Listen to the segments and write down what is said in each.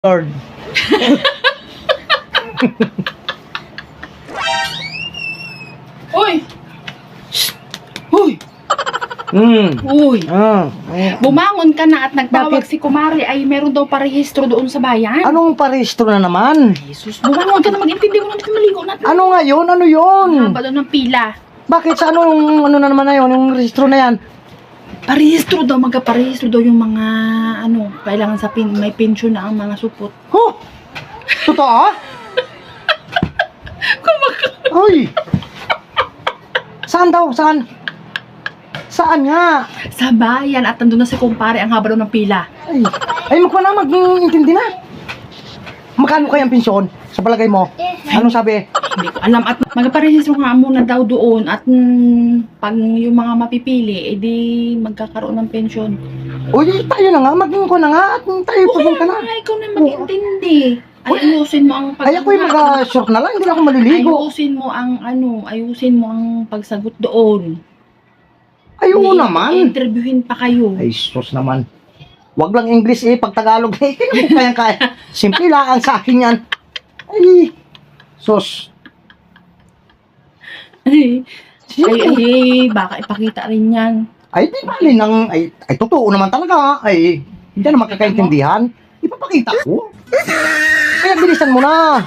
Lord. Uy! Uy! Hmm. Uy! Ah, ay, Bumangon ka na at nagtawag Bakit? si Kumari ay meron daw parehistro doon sa bayan. anong parehistro na naman? Jesus, bumangon ka na mag-intindi mo na natin maligo natin. Ano nga yun? Ano yun? Haba ng pila. Bakit sa anong ano na naman na yun? Yung registro na yan? Parehistro daw, magka-parehistro daw yung mga ano, kailangan sa pin, may pension na ang mga supot. Huh? Totoo? Ay! Saan daw? Saan? Saan nga? Sa bayan at nandun na si Kumpare ang haba daw ng pila. Ay, ay magpa na, mag-intindi na. Magkano kayang pensyon? Sa palagay mo? Anong sabi? Hindi ko alam at magparehistro nga muna daw doon at mm, pag yung mga mapipili, edi magkakaroon ng pension. Uy, tayo na nga, maging ko na nga at tayo pupunta na. Ay, ikaw na mag-intindi. Ay, ayusin mo ang pag- Ay, ako yung mag-short na lang, hindi na ako maliligo. Ayusin mo ang ano, ayusin mo ang pagsagot doon. Ay, oo Hindi, naman. Interviewin pa kayo. Ay, sus naman. Wag lang English eh, pag Tagalog eh, kaya kaya. Simple lang ang sa akin yan. Ay, sus. ay, ay, baka ipakita rin yan. Ay, di bali nang, ay, ay, totoo naman talaga. Ay, hindi na makakaintindihan. Ipapakita ko. Kaya bilisan mo na.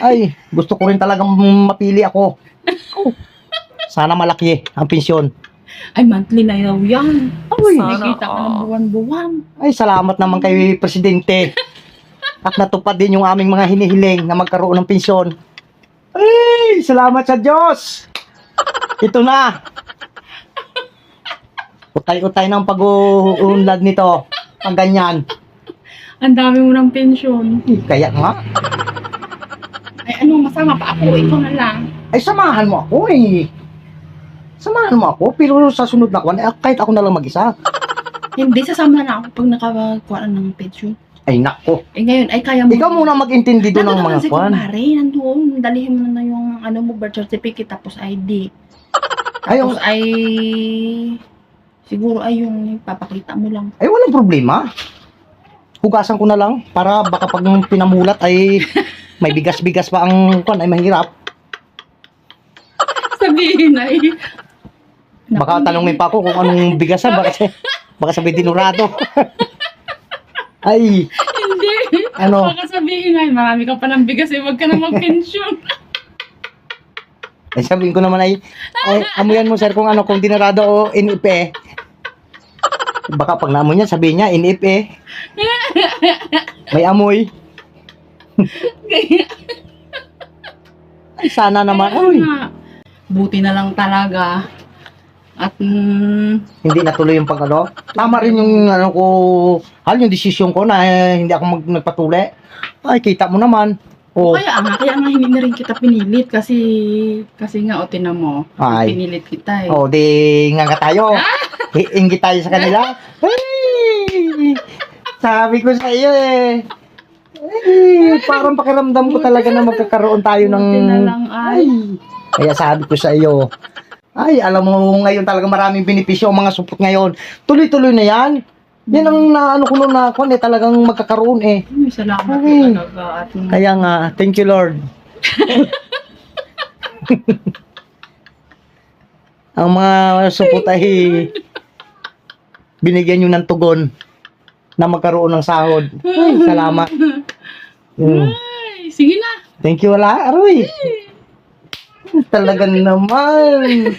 Ay, gusto ko rin talagang mapili ako. Oh, Sana malaki ang pensyon. Ay, monthly na daw yan. Ay, Nakikita ka ng buwan-buwan. Ay, salamat naman kay Presidente. At natupad din yung aming mga hinihiling na magkaroon ng pensyon. Ay, salamat sa Diyos. Ito na. Utay-utay ng pag-uunlad nito. Ang ganyan. Ang dami mo ng pension. Kaya nga. Ay, ano, masama pa ako. Ikaw na lang. Ay, samahan mo ako eh. Samahan mo ako, pero sa sunod na kwan, eh, kahit ako na lang mag-isa. Hindi, sasama na ako pag nakakuha na ng pension. Ay, nako. Eh, ngayon, ay kaya mo. Ikaw muna mag-intindi doon ng Nandun mga kwan. Kumare, nandoon. Dalhin mo na yung ano mo, birth certificate, tapos ID. Tapos ay... Siguro ay yung papakita mo lang. Ay, walang problema. Hugasan ko na lang para baka pag pinamulat ay may bigas-bigas pa ang kwan ay mahirap. Sabihin ay... Baka Naku, tanongin pa ako kung anong bigasan baka sa, baka sabi dinurado. ay, Hindi. Ano? Baka sabihin ay, marami ka pa ng bigas eh, wag ka na mag-pension. ay sabihin ko naman ay, ay amuyan mo sir kung ano kung dinurado o inipe. Baka pag naamoy niya sabihin niya inipe. May amoy. Ay, sana naman. Nga, Buti na lang talaga. At mm, hindi natuloy yung pag ano. Tama rin yung ano ko, hal yung desisyon ko na eh, hindi ako mag, nagpatuli. Ay, kita mo naman. Oh, kaya nga, kaya nga hindi na rin kita pinilit kasi kasi nga o tinan mo, Ay. pinilit kita eh. oh, di nga nga tayo. Ingit tayo sa kanila. Ay! Sabi ko sa iyo eh. Ay, parang pakiramdam ko talaga na magkakaroon tayo ng... Buti na lang. Ay, kaya sabi ko sa iyo, ay, alam mo ngayon talaga maraming benepisyo ang mga supot ngayon. Tuloy-tuloy na yan. Yan ang naano ko noon na kung eh, talagang magkakaroon eh. Ay, salamat Ay. talaga at mm, Kaya nga, thank you Lord. ang mga supot ay binigyan nyo ng tugon na magkaroon ng sahod. Ay, salamat. Mm. ay, sige na. Thank you, wala, Aroy. Talagang naman.